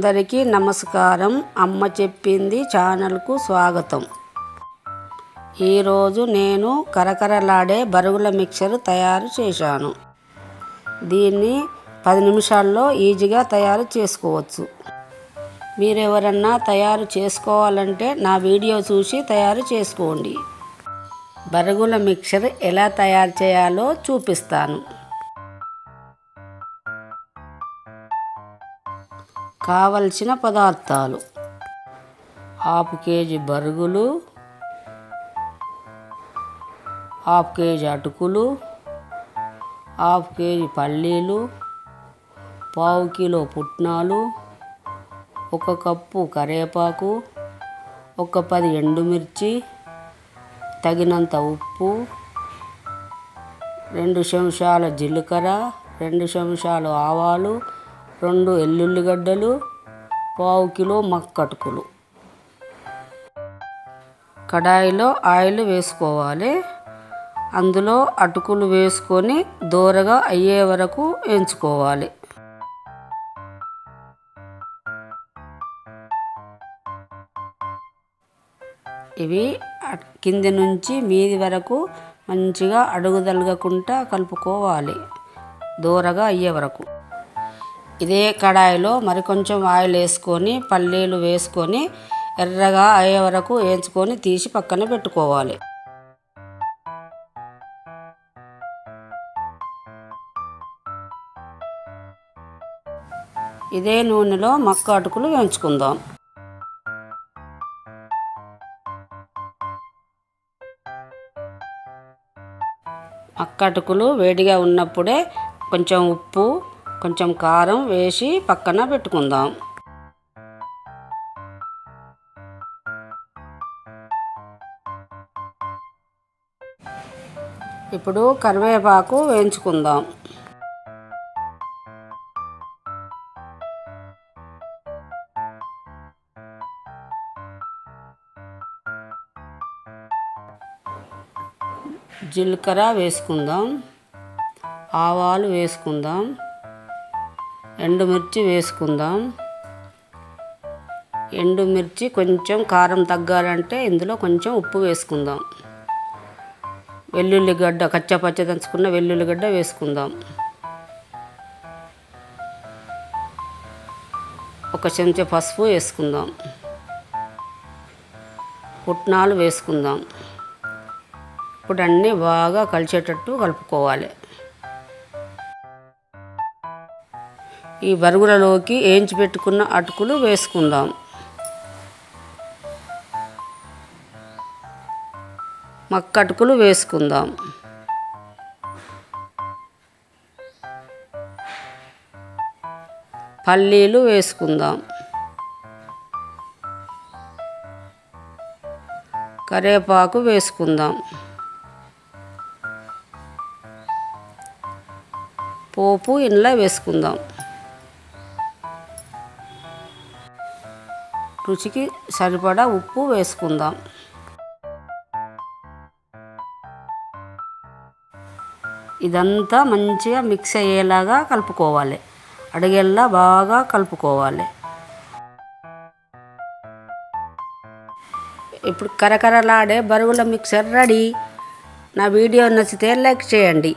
అందరికీ నమస్కారం. అమ్మ చెప్పింది ఛానల్కు స్వాగతం. ఈరోజు నేను కరకరలాడే బరుగుల మిక్చర్ తయారు చేశాను. దీన్ని పది నిమిషాల్లో ఈజీగా తయారు చేసుకోవచ్చు. మీరెవరన్నా తయారు చేసుకోవాలంటే నా వీడియో చూసి తయారు చేసుకోండి. బరుగుల మిక్చర్ ఎలా తయారు చేయాలో చూపిస్తాను. కావలసిన పదార్థాలు. హాఫ్ కేజీ బరుగులు హాఫ్ కేజీ అటుకులు హాఫ్ కేజీ పల్లీలు పావు కిలో పుట్నాలు ఒక కప్పు కరివేపాకు ఒక పది ఎండుమిర్చి తగినంత ఉప్పు రెండు చెంచాల జీలకర్ర రెండు చెంచాలు ఆవాలు రెండు ఎల్లుల్లిగడ్డలు పావు కిలో మక్కటుకులు. కడాయిలో ఆయిల్ వేసుకోవాలి. అందులో అటుకులు వేసుకొని దూరగా అయ్యే వరకు వేయించుకోవాలి. ఇవి కింది నుంచి మీది వరకు మంచిగా అడుగుదలగకుండా కలుపుకోవాలి. దూరగా అయ్యే వరకు. ఇదే కడాయిలో మరి కొంచెం ఆయిల్ వేసుకొని పల్లీలు వేసుకొని ఎర్రగా అయ్యే వరకు వేయించుకొని తీసి పక్కన పెట్టుకోవాలి. ఇదే నూనెలో మక్క అటుకులు వేయించుకుందాం. మక్క అటుకులు వేడిగా ఉన్నప్పుడే కొంచెం ఉప్పు కొంచెం కారం వేసి పక్కన పెట్టుకుందాం. ఇప్పుడు కరివేపాకు వేయించుకుందాం. జీలకర్ర వేసుకుందాం. ఆవాలు వేసుకుందాం. ఎండుమిర్చి వేసుకుందాం. ఎండుమిర్చి కొంచెం కారం తగ్గాలంటే ఇందులో కొంచెం ఉప్పు వేసుకుందాం. వెల్లుల్లిగడ్డ కచ్చపచ్చ దంచుకున్న వెల్లుల్లిగడ్డ వేసుకుందాం. ఒక చెంచా పసుపు వేసుకుందాం. పుట్నాలు వేసుకుందాం. ఇప్పుడు అన్నీ బాగా కలిసేటట్టు కలుపుకోవాలి. ఈ బరుగులలోకి వేయించి పెట్టుకున్న అటుకులు వేసుకుందాం. మక్కటుకులు వేసుకుందాం. పల్లీలు వేసుకుందాం. కరివేపాకు వేసుకుందాం. పోపు ఇంట్లో వేసుకుందాం. రుచికి సరిపడా ఉప్పు వేసుకుందాం. ఇదంతా మంచిగా మిక్స్ అయ్యేలాగా కలుపుకోవాలి. అడిగేలా బాగా కలుపుకోవాలి. ఇప్పుడు కరకరలాడే బరువుల మిక్సర్ రెడీ. నా వీడియో నచ్చితే లైక్ చేయండి.